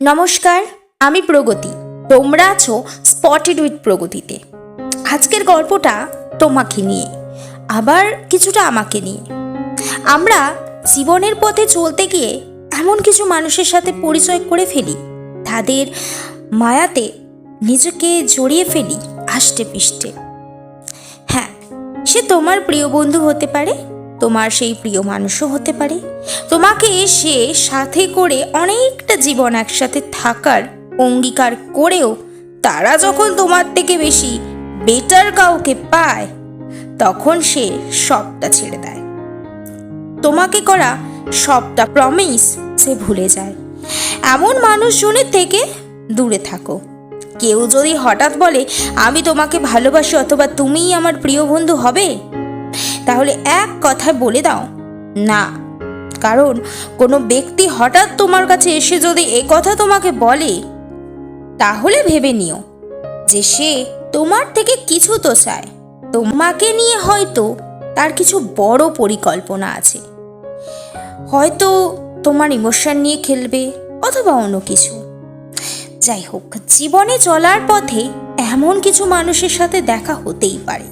নমস্কার, আমি প্রগতি। তোমরা আছো স্পটেড উইথ প্রগতিতে। আজকের গল্পটা তোমাকে নিয়ে, আবার কিছুটা আমাকে নিয়ে। আমরা জীবনের পথে চলতে গিয়ে এমন কিছু মানুষের সাথে পরিচয় করে ফেলি। তাদের মায়াতে নিজেকে জড়িয়ে ফেলি আষ্টে পিষ্টে। হ্যাঁ সে তোমার প্রিয় বন্ধু হতে পারে তোমার সেই প্রিয় মানুষও হতে পারে। তোমাকে সে সাথে করে অনেকটা জীবন একসাথে থাকার অঙ্গীকার করেও তারা যখন তোমার থেকে বেশি বেটার কাউকে পায়, তখন সে সবটা ছেড়ে দেয়। তোমাকে করা সবটা প্রমিস সে ভুলে যায়। এমন মানুষজনের থেকে দূরে থাকো। কেউ যদি হঠাৎ বলে, আমি তোমাকে ভালোবাসি অথবা তুমিই আমার প্রিয় বন্ধু হবে? তাহলে এক কথায় বলে দাও। না, কারণ কোনো ব্যক্তি হঠাৎ তোমার কাছে এসে যদি এ কথা তোমাকে বলে, তাহলে ভেবে নিও যে সে তোমার থেকে কিছু তো চায়। তোমাকে নিয়ে হয়তো তার কিছু বড় পরিকল্পনা আছে। হয়তো তোমার ইমোশন নিয়ে খেলবে অথবা অন্য কিছু। যাই হোক, জীবনে চলার পথে এমন কিছু মানুষের সাথে দেখা হতেই পারে।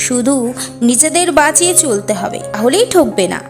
শুধু নিজেদের বাঁচিয়ে চলতে হবে তাহলেই ঠকবে না।